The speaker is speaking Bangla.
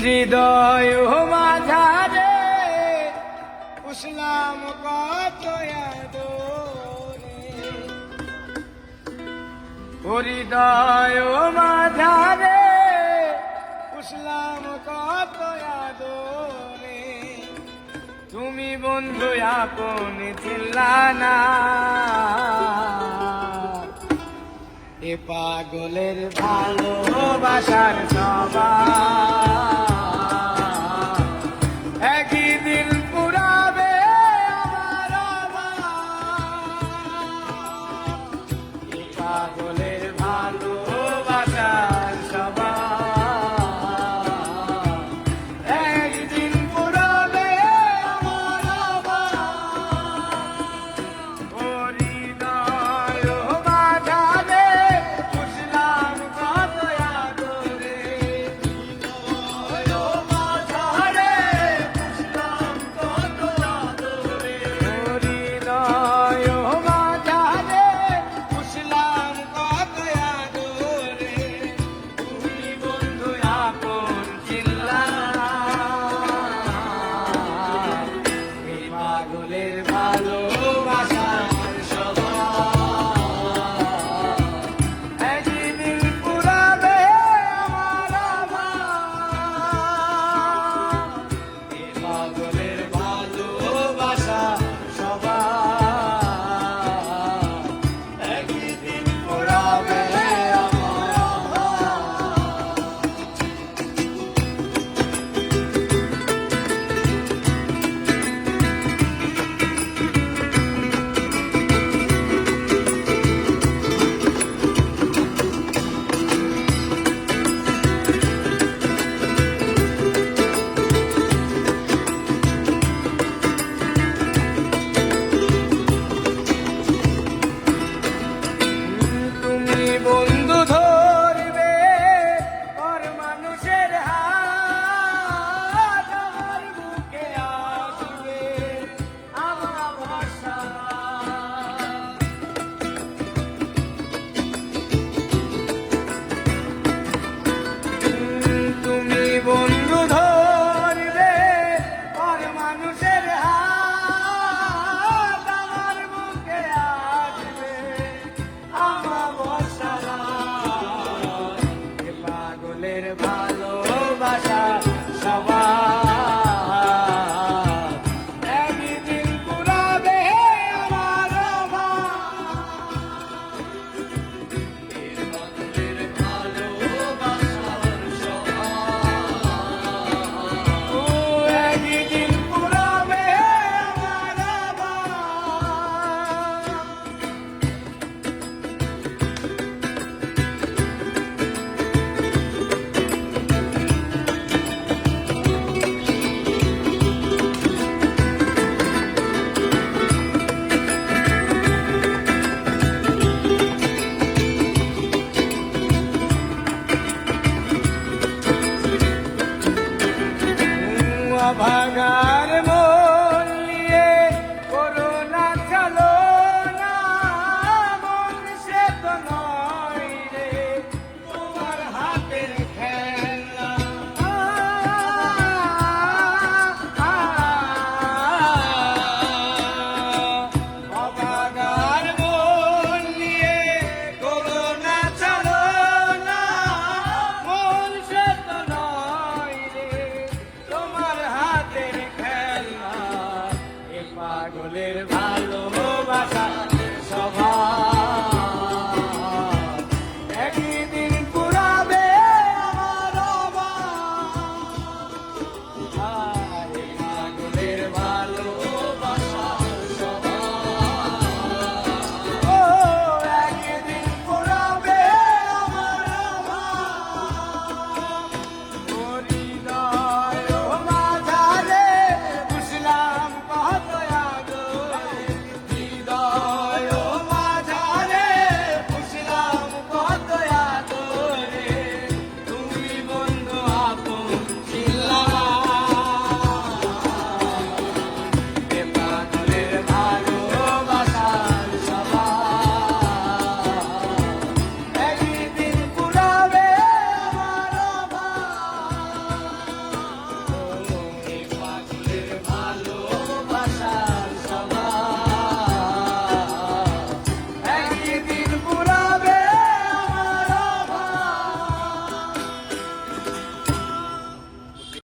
হৃদয় মাঝারে উসলাম কত হৃদয় মাঝারে উসলাম কত রে তুমি বন্ধু আপন চিল্লানা। এ পাগলের ভালোবাসার সবাই Pagole. bonito. i vaga